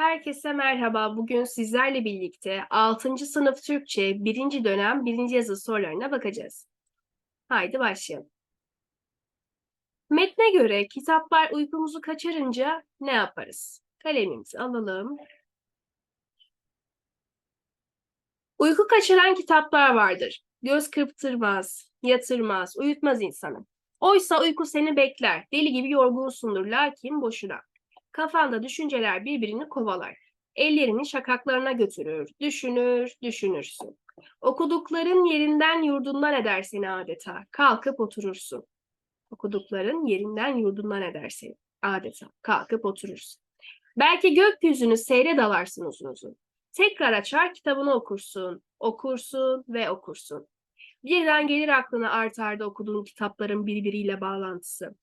Herkese merhaba. Bugün sizlerle birlikte 6. sınıf Türkçe 1. dönem 1. yazı sorularına bakacağız. Haydi başlayalım. Metne göre kitaplar uykumuzu kaçırınca ne yaparız? Kalemimizi alalım. Uyku kaçıran kitaplar vardır. Göz kırptırmaz, yatırmaz, uyutmaz insanı. Oysa uyku seni bekler. Deli gibi yorgunsundur lakin boşuna. Kafanda düşünceler birbirini kovalar. Ellerini şakaklarına götürür, düşünür, düşünürsün. Okudukların yerinden yurdundan eder seni adeta. Kalkıp oturursun. Okudukların yerinden yurdundan eder seni adeta. Kalkıp oturursun. Belki gökyüzünü seyre dalarsın uzun uzun. Tekrar açar kitabını okursun, okursun ve okursun. Birden gelir aklına art arda okuduğun kitapların birbiriyle bağlantısı.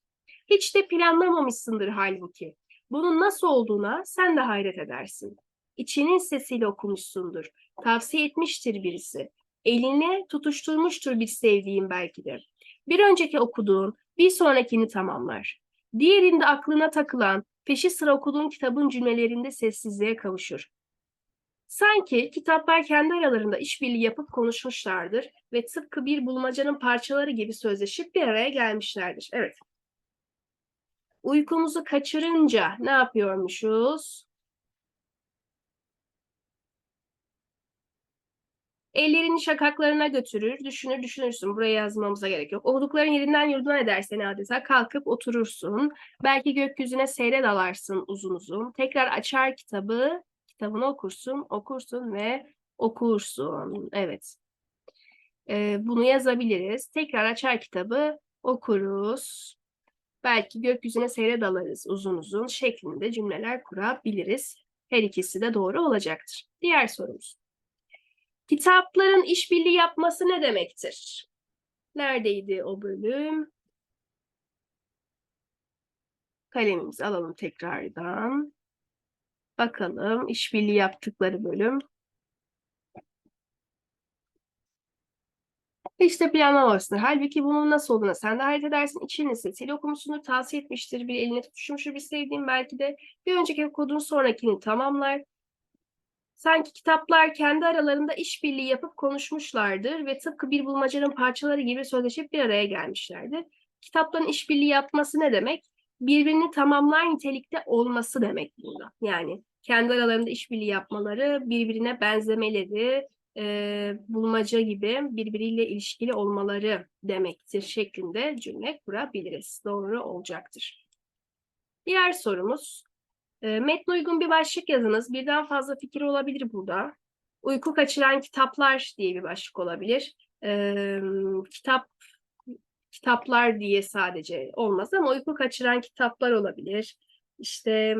Hiç de planlamamışsındır halbuki. Bunun nasıl olduğuna sen de hayret edersin. İçinin sesiyle okumuşsundur. Tavsiye etmiştir birisi. Eline tutuşturmuştur bir sevdiğin belki. Bir önceki okuduğun bir sonrakini tamamlar. Diğerinde aklına takılan, peşi sıra okuduğun kitabın cümlelerinde sessizliğe kavuşur. Sanki kitaplar kendi aralarında işbirliği yapıp konuşmuşlardır ve tıpkı bir bulmacanın parçaları gibi sözleşip bir araya gelmişlerdir. Evet. Uykumuzu kaçırınca ne yapıyormuşuz? Ellerini şakaklarına götürür, düşünür düşünürsün. Buraya yazmamıza gerek yok. Okudukların yerinden yurduna edersen adeta kalkıp oturursun. Belki gökyüzüne seyre dalarsın uzun uzun. Tekrar açar kitabı, kitabını okursun, okursun ve okursun. Evet. Ee, bunu yazabiliriz. Tekrar açar kitabı, okuruz. Belki gökyüzüne seyre dalarız uzun uzun şeklinde cümleler kurabiliriz. Her ikisi de doğru olacaktır. Diğer sorumuz. Kitapların işbirliği yapması ne demektir? Neredeydi o bölüm? Kalemimizi alalım tekrardan. Bakalım işbirliği yaptıkları bölüm. İşte planlamamışsındır. Halbuki bunun nasıl olduğuna sen de hayret edersin. İçinin sesiyle okumuşsundur, tavsiye etmiştir. Bir eline tutuşmuştur bir sevdiğin belki de. Bir önceki okuduğun sonrakini tamamlar. Sanki kitaplar kendi aralarında işbirliği yapıp konuşmuşlardır ve tıpkı bir bulmacanın parçaları gibi sözleşip bir araya gelmişlerdir. Kitapların işbirliği yapması ne demek? Birbirini tamamlar nitelikte olması demek burada. Yani kendi aralarında işbirliği yapmaları, birbirine benzemeleri, e, bulmaca gibi birbiriyle ilişkili olmaları demektir şeklinde cümle kurabiliriz. Doğru olacaktır. Diğer sorumuz. E, metne uygun bir başlık yazınız. Birden fazla fikir olabilir burada. Uyku kaçıran kitaplar diye bir başlık olabilir. E, kitap kitaplar diye sadece olmaz ama uyku kaçıran kitaplar olabilir. İşte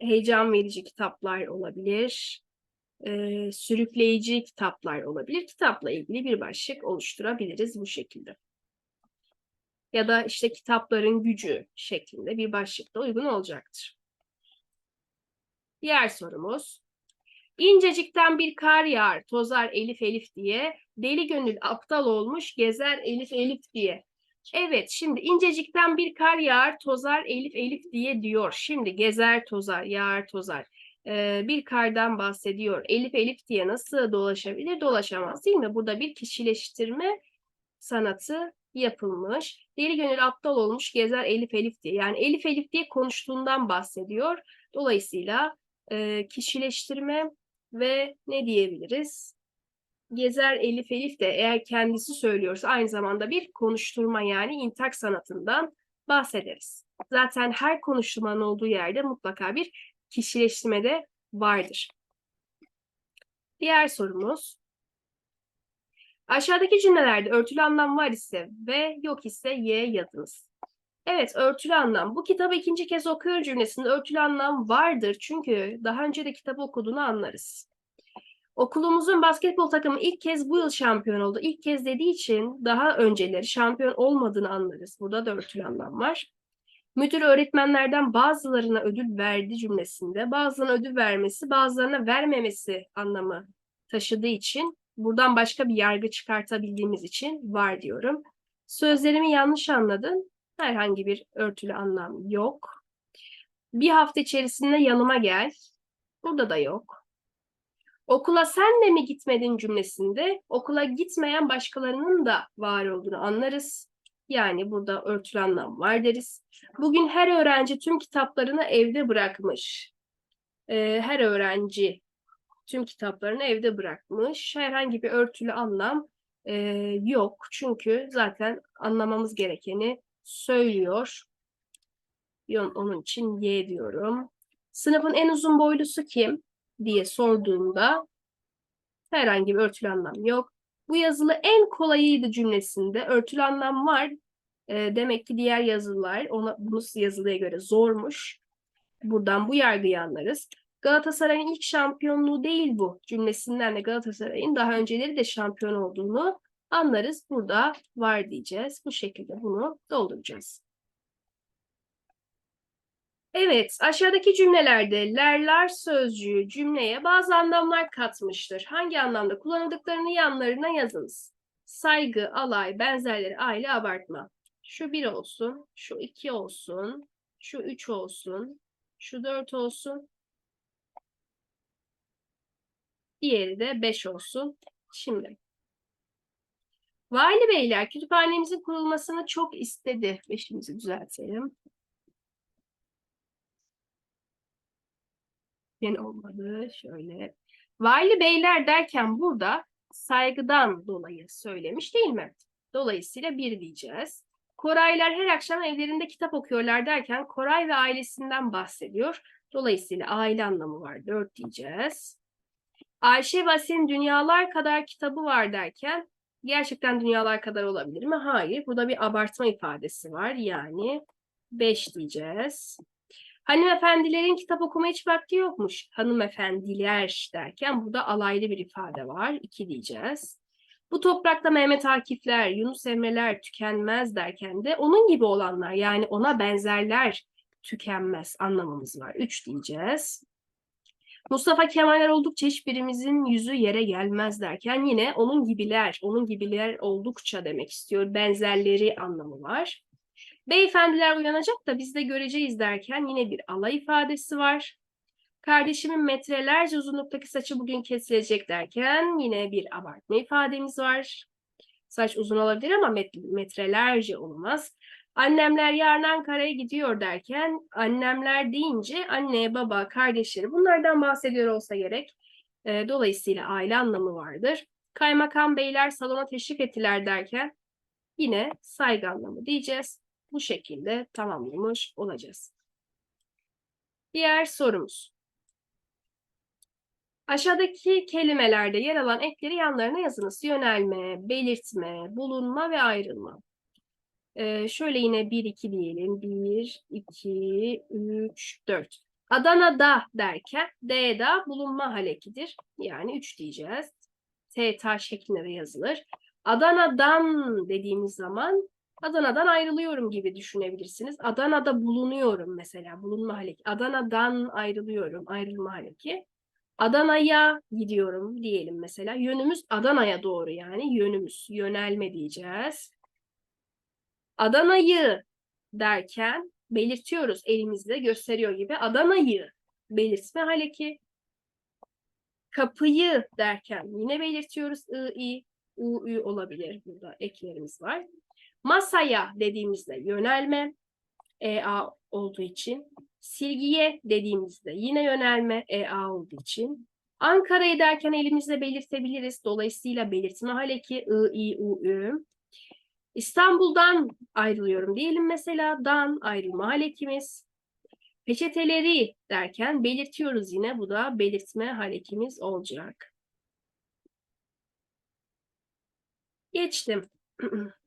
heyecan verici kitaplar olabilir e, sürükleyici kitaplar olabilir. Kitapla ilgili bir başlık oluşturabiliriz bu şekilde. Ya da işte kitapların gücü şeklinde bir başlık da uygun olacaktır. Diğer sorumuz. İncecikten bir kar yağar, tozar Elif Elif diye, deli gönül aptal olmuş, gezer Elif Elif diye. Evet, şimdi incecikten bir kar yağar, tozar Elif Elif diye diyor. Şimdi gezer tozar, yağar tozar bir kardan bahsediyor. Elif Elif diye nasıl dolaşabilir? Dolaşamaz değil mi? Burada bir kişileştirme sanatı yapılmış. Deli gönül aptal olmuş gezer Elif Elif diye. Yani Elif Elif diye konuştuğundan bahsediyor. Dolayısıyla kişileştirme ve ne diyebiliriz? Gezer Elif Elif de eğer kendisi söylüyorsa aynı zamanda bir konuşturma yani intak sanatından bahsederiz. Zaten her konuşturmanın olduğu yerde mutlaka bir kişileştirme de vardır. Diğer sorumuz. Aşağıdaki cümlelerde örtülü anlam var ise ve yok ise y yazınız. Evet, örtülü anlam. Bu kitabı ikinci kez okuyor cümlesinde örtülü anlam vardır. Çünkü daha önce de kitabı okuduğunu anlarız. Okulumuzun basketbol takımı ilk kez bu yıl şampiyon oldu. İlk kez dediği için daha önceleri şampiyon olmadığını anlarız. Burada da örtülü anlam var. Müdür öğretmenlerden bazılarına ödül verdi cümlesinde bazılarına ödül vermesi, bazılarına vermemesi anlamı taşıdığı için buradan başka bir yargı çıkartabildiğimiz için var diyorum. Sözlerimi yanlış anladın. Herhangi bir örtülü anlam yok. Bir hafta içerisinde yanıma gel. Burada da yok. Okula sen de mi gitmedin cümlesinde okula gitmeyen başkalarının da var olduğunu anlarız. Yani burada örtülü anlam var deriz. Bugün her öğrenci tüm kitaplarını evde bırakmış. Ee, her öğrenci tüm kitaplarını evde bırakmış. Herhangi bir örtülü anlam e, yok. Çünkü zaten anlamamız gerekeni söylüyor. Onun için Y diyorum. Sınıfın en uzun boylusu kim diye sorduğumda herhangi bir örtülü anlam yok. Bu yazılı en kolayıydı cümlesinde örtülü anlam var. E, demek ki diğer yazılar ona bunu yazılıya göre zormuş. Buradan bu yargıyı anlarız. Galatasaray'ın ilk şampiyonluğu değil bu cümlesinden de Galatasaray'ın daha önceleri de şampiyon olduğunu anlarız. Burada var diyeceğiz. Bu şekilde bunu dolduracağız. Evet, aşağıdaki cümlelerde lerler sözcüğü cümleye bazı anlamlar katmıştır. Hangi anlamda kullanıldıklarını yanlarına yazınız. Saygı, alay, benzerleri, aile, abartma. Şu bir olsun, şu iki olsun, şu üç olsun, şu dört olsun. Diğeri de beş olsun. Şimdi. Vali Beyler kütüphanemizin kurulmasını çok istedi. Beşimizi düzeltelim. Yine olmadı. Şöyle. Vali beyler derken burada saygıdan dolayı söylemiş değil mi? Dolayısıyla bir diyeceğiz. Koraylar her akşam evlerinde kitap okuyorlar derken Koray ve ailesinden bahsediyor. Dolayısıyla aile anlamı var. Dört diyeceğiz. Ayşe Vasil'in dünyalar kadar kitabı var derken gerçekten dünyalar kadar olabilir mi? Hayır. Burada bir abartma ifadesi var. Yani beş diyeceğiz. Hanımefendilerin kitap okuma hiç vakti yokmuş. Hanımefendiler derken burada alaylı bir ifade var. İki diyeceğiz. Bu toprakta Mehmet Akifler, Yunus Emre'ler tükenmez derken de onun gibi olanlar yani ona benzerler tükenmez anlamımız var. Üç diyeceğiz. Mustafa Kemaller oldukça hiçbirimizin yüzü yere gelmez derken yine onun gibiler, onun gibiler oldukça demek istiyor. Benzerleri anlamı var. Beyefendiler uyanacak da biz de göreceğiz derken yine bir alay ifadesi var. Kardeşimin metrelerce uzunluktaki saçı bugün kesilecek derken yine bir abartma ifademiz var. Saç uzun olabilir ama met- metrelerce olmaz. Annemler yarın Ankara'ya gidiyor derken annemler deyince anne, baba, kardeşleri bunlardan bahsediyor olsa gerek. Ee, dolayısıyla aile anlamı vardır. Kaymakam beyler salona teşrif ettiler derken yine saygı anlamı diyeceğiz. Bu şekilde tamamlamış olacağız. Diğer sorumuz. Aşağıdaki kelimelerde yer alan ekleri yanlarına yazınız. Yönelme, belirtme, bulunma ve ayrılma. Ee, şöyle yine 1, 2 diyelim. 1, 2, 3, 4. Adana'da derken D'da bulunma halekidir. Yani 3 diyeceğiz. T, ta şeklinde de yazılır. Adana'dan dediğimiz zaman Adana'dan ayrılıyorum gibi düşünebilirsiniz. Adana'da bulunuyorum mesela. Bulunma haleki. Adana'dan ayrılıyorum. Ayrılma haleki. Adana'ya gidiyorum diyelim mesela. Yönümüz Adana'ya doğru yani. Yönümüz. Yönelme diyeceğiz. Adana'yı derken belirtiyoruz elimizle gösteriyor gibi. Adana'yı belirtme haleki. Kapıyı derken yine belirtiyoruz. I, i, u, ü olabilir. Burada eklerimiz var. Masaya dediğimizde yönelme EA olduğu için. Silgiye dediğimizde yine yönelme EA olduğu için. Ankara'yı derken elimizle belirtebiliriz. Dolayısıyla belirtme haleki I, I, U, Ü. İstanbul'dan ayrılıyorum diyelim mesela. Dan ayrılma halekimiz. Peçeteleri derken belirtiyoruz yine. Bu da belirtme halekimiz olacak. Geçtim.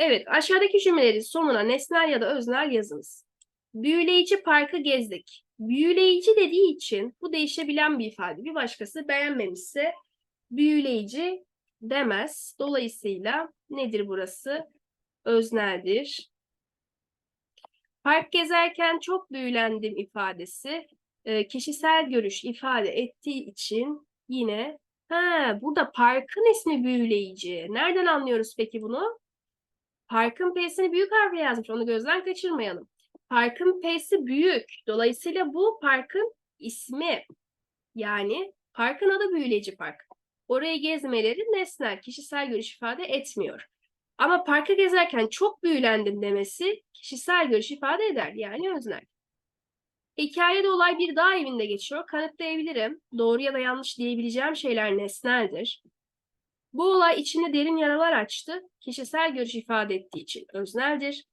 Evet, aşağıdaki cümlelerin sonuna nesnel ya da öznel yazınız. Büyüleyici parkı gezdik. Büyüleyici dediği için bu değişebilen bir ifade. Bir başkası beğenmemişse büyüleyici demez. Dolayısıyla nedir burası? Özneldir. Park gezerken çok büyülendim ifadesi e, kişisel görüş ifade ettiği için yine ha, burada parkın ismi büyüleyici. Nereden anlıyoruz peki bunu? Parkın P'sini büyük harfle yazmış. Onu gözden kaçırmayalım. Parkın P'si büyük. Dolayısıyla bu parkın ismi. Yani parkın adı Büyüleci Park. Orayı gezmeleri nesnel, kişisel görüş ifade etmiyor. Ama parkı gezerken çok büyülendim demesi kişisel görüş ifade eder. Yani öznel. Hikayede olay bir dağ evinde geçiyor. Kanıtlayabilirim. Doğru ya da yanlış diyebileceğim şeyler nesneldir. Bu olay içinde derin yaralar açtı. Kişisel görüş ifade ettiği için özneldir.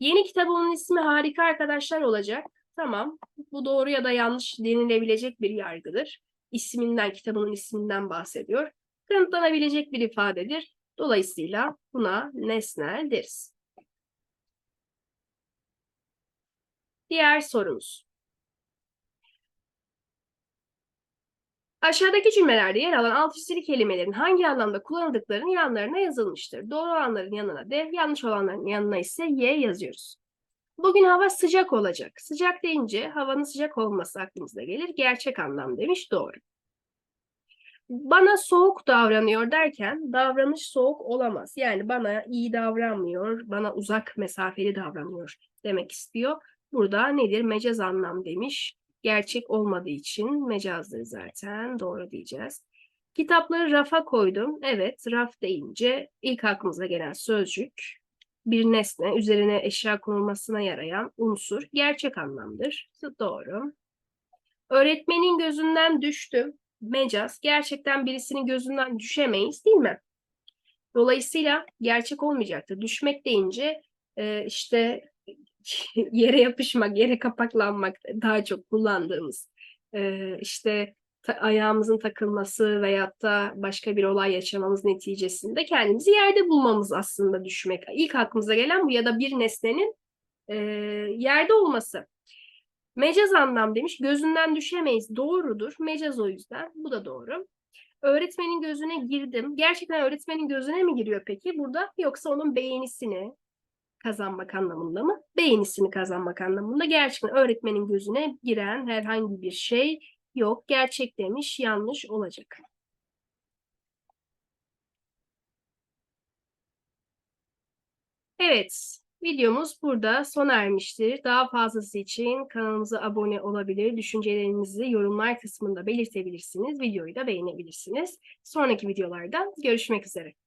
Yeni kitabımın ismi Harika Arkadaşlar olacak. Tamam. Bu doğru ya da yanlış denilebilecek bir yargıdır. İsminden, kitabının isminden bahsediyor. Kanıtlanabilecek bir ifadedir. Dolayısıyla buna nesnel deriz. Diğer sorumuz. Aşağıdaki cümlelerde yer alan alt çizili kelimelerin hangi anlamda kullanıldıklarının yanlarına yazılmıştır. Doğru olanların yanına D, yanlış olanların yanına ise Y yazıyoruz. Bugün hava sıcak olacak. Sıcak deyince havanın sıcak olması aklımıza gelir. Gerçek anlam demiş doğru. Bana soğuk davranıyor derken davranış soğuk olamaz. Yani bana iyi davranmıyor, bana uzak mesafeli davranıyor demek istiyor. Burada nedir? Mecaz anlam demiş. Gerçek olmadığı için mecazdır zaten. Doğru diyeceğiz. Kitapları rafa koydum. Evet, raf deyince ilk aklımıza gelen sözcük bir nesne üzerine eşya konulmasına yarayan unsur gerçek anlamdır. Doğru. Öğretmenin gözünden düştüm. Mecaz. Gerçekten birisinin gözünden düşemeyiz değil mi? Dolayısıyla gerçek olmayacaktır. Düşmek deyince işte yere yapışmak, yere kapaklanmak daha çok kullandığımız e, işte ta- ayağımızın takılması veyahut da başka bir olay yaşamamız neticesinde kendimizi yerde bulmamız aslında düşmek. İlk aklımıza gelen bu ya da bir nesnenin e, yerde olması. Mecaz anlam demiş. Gözünden düşemeyiz. Doğrudur. Mecaz o yüzden. Bu da doğru. Öğretmenin gözüne girdim. Gerçekten öğretmenin gözüne mi giriyor peki burada? Yoksa onun beğenisini kazanmak anlamında mı? Beğenisini kazanmak anlamında. Gerçekten öğretmenin gözüne giren herhangi bir şey yok. Gerçek demiş. Yanlış olacak. Evet, videomuz burada sona ermiştir. Daha fazlası için kanalımıza abone olabilir, düşüncelerinizi yorumlar kısmında belirtebilirsiniz, videoyu da beğenebilirsiniz. Sonraki videolarda görüşmek üzere.